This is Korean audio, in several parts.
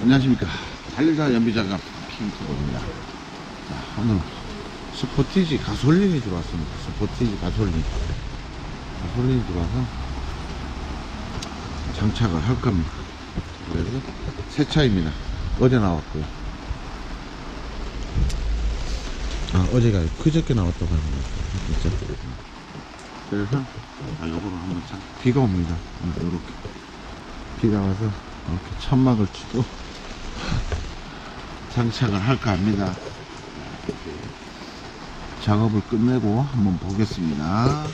안녕하십니까. 달리다 연비자가 핑크입니다. 자, 오늘 스포티지 가솔린이 들어왔습니다. 스포티지 가솔린. 가솔린이 들어와서 장착을 할 겁니다. 그래서 새 차입니다. 어제 나왔고요. 아 어제가 그저께 나왔다고 합니다. 진짜 그래서 아 요거를 한번 참 비가 옵니다. 음, 이렇게. 비가 와서 이렇게 천막을 치고 장착을 할까 합니다. 작업을 끝내고 한번 보겠습니다.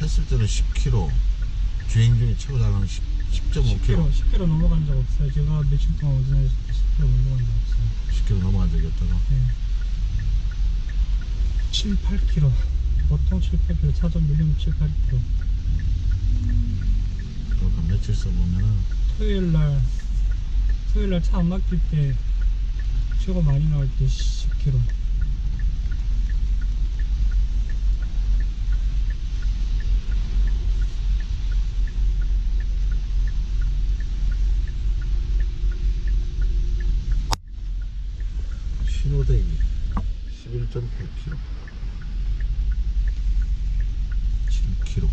했을 때는 10km 주행 중에 최고 잘 나가는 10, 10.5km 10km, 10km 넘어간 적 없어요. 제가 며칠 동안 운전해서 10km 넘어간 적 없어요. 10km 넘어간 적이 없다고 네. 7, 8km. 보통 7, 8km. 차좀 밀리면 7, 8km. 그러니까 며칠 써보면은 토요일 날, 토요일 날 차 안 막힐 때, 최고 많이 나올 때 10km. 신호대기 11.8km 7km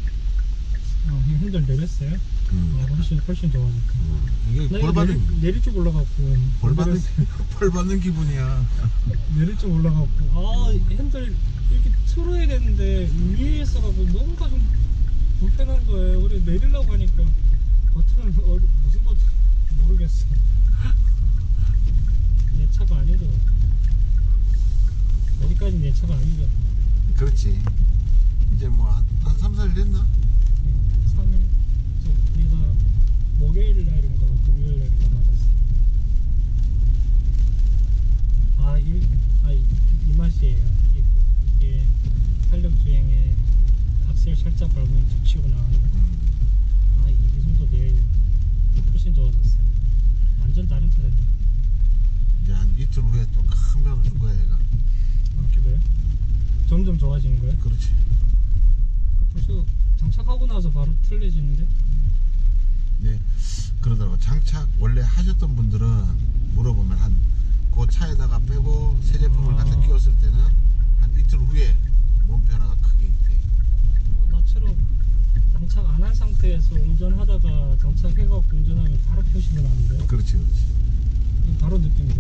어, 핸들 내렸어요? 음. 어, 훨씬, 훨씬 좋아졌다. 이게 나벌 받는 내릴, 줄 몰라갖고. 벌 받는. 벌 받는 기분이야 내릴 줄 몰라갖고. 아, 이 핸들 이렇게 틀어야 되는데, 위에 있어갖고 뭔가 좀 불편한 거예요. 그래, 내리려고 하니까, 버튼을, 어, 무슨 버튼, 모르겠어. 내 차가 아니죠. 차가 아니죠. 그렇지 이제 뭐한 한 3, 4일 됐나? 3일, 저, 내가 목요일 날인가, 금요일 날인가 맞았어. 아, 이, 아, 이, 이 맛이에요. 이게, 이게 탄력 주행에 악셀 살짝 밟으면 툭 치고 나가는 거. 음. 아, 이, 이 정도 돼야 훨씬 좋아졌어요. 완전 다른 차다. 이제 한 이틀 후에 또 큰 변을 줄 거야 얘가 아, 그래요? 점점 좋아지는 거예요? 그렇지. 벌써 장착하고 나서 바로 틀려지는데? 네. 그러더라고 장착 원래 하셨던 분들은 물어보면 한 그 차에다가 빼고 새 제품을 아. 갖다 끼웠을 때는 한 이틀 후에 몸 변화가 크게 있대 어, 나처럼 장착 안 한 상태에서 운전하다가 장착해갖고 운전하면 바로 표시가 나는데 그렇지 그렇지. 바로 느낌이죠.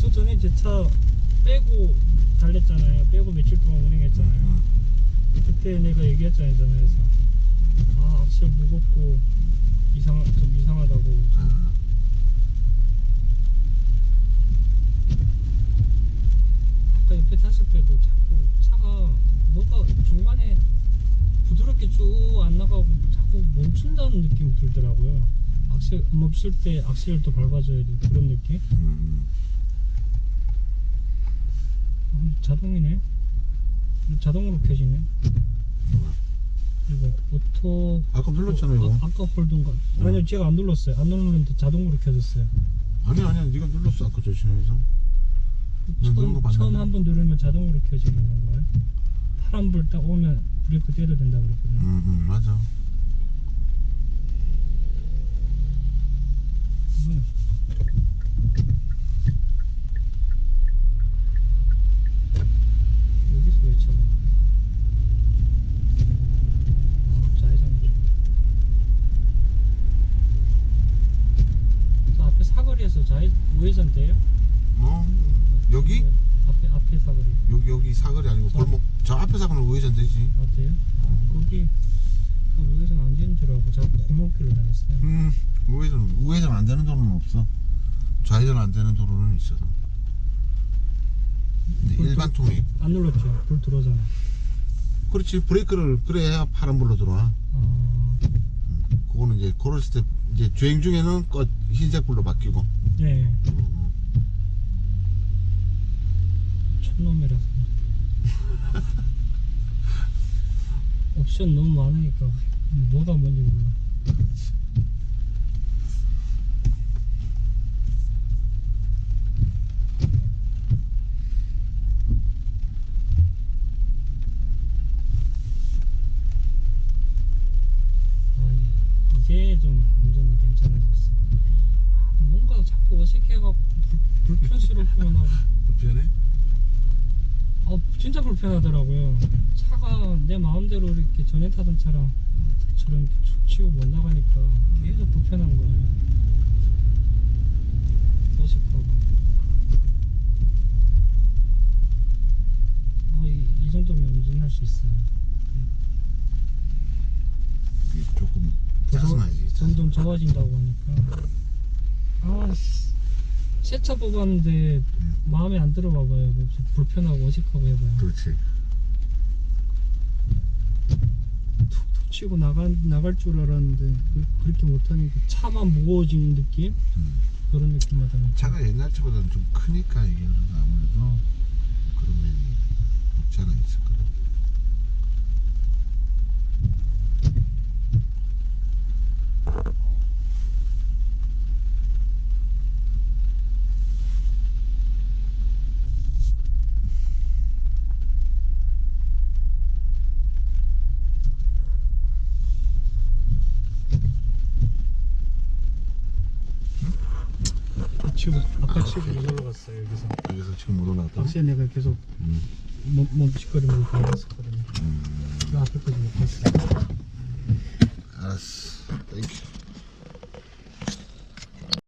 저 전에 제 차 빼고 달랬잖아요 빼고 며칠 동안 운행했잖아요 음, 그때 내가 얘기했잖아요 전화해서 아 악셀 무겁고 이상 좀 이상하다고 음. 아까 옆에 탔을 때도 자꾸 차가 뭐가 중간에 부드럽게 쭉 안 나가고 자꾸 멈춘다는 느낌이 들더라고요. 악셀 멈출 때 악셀을 또 밟아줘야 돼 그런 느낌. 음, 어, 자동이네. 자동으로 켜지네. 이거 오토. 아까 눌렀잖아 이거 아, 아까 홀든가. 아니요 제가 안 눌렀어요. 안 눌렀는데 자동으로 켜졌어요. 아니 아니야 네가 눌렀어 아까 거 처음. 처음 한 번 누르면 자동으로 켜지는 건가요? 파란 불 딱 오면 브레이크 떼도 된다 그랬거든요. 음, 음 맞아 뭐야? 여기서 왜 차가? 아, 좌회전. 저 앞에 사거리에서 좌회 우회전 돼요? 어 여기 앞에 앞에 사거리. 여기 여기 사거리 아니고 저- 골목 저 앞에 사거리는 우회전 되지 아 돼요? 거기 아, 우회전 안 되는 줄 알고 자꾸 골목길로 다녔어요. 음 우회전 우회전 안 되는 도로는 없어 좌회전 안 되는 도로는 있어 근데 불- 일반 통이 안 눌렀죠? 불 들어오잖아. 그렇지 브레이크를 그래야 파란불로 들어와 아, 그거는 이제 걸었을 때 이제 주행 중에는 꺼 흰색 불로 바뀌고 네. 어, 촌놈이라서. 옵션 너무 많으니까 뭐가 뭔지 몰라 아, 이- 이제 좀 운전이 괜찮아졌어 뭔가 자꾸 어색해갖고 불, 불편스럽기만 하고 불편해? 아 진짜 불편하더라고요. 차가 내 마음대로 이렇게 전에 타던 차랑 저런 툭 치고 못 나가니까 계속 불편한 거예요. 어색하고. 아, 이, 이 정도면 운전할 수 있어요. 조금 짜증나지 점점 좋아진다고 하니까. 아, 새차 뽑았는데 마음에 안 들어 봐봐요. 불편하고 어색하고 해봐요. 그렇지 툭툭 치고 나가, 나갈 줄 알았는데 그, 그렇게 못하니까 차만 무거워지는 느낌? 음. 그런 느낌 받았는데 차가 옛날 차보다는 좀 크니까 이게 아무래도 그런 면이 없지 않아 있을 거다. 지금 아까 치고 못 올라갔어요 여기서 여기서 지금 못 올라갔다. 박스에 내가 계속 음. 멈, 멈칫거리면서 올랐었거든요 음. 그 앞에까지 못 갔어요 알았어. 땡큐.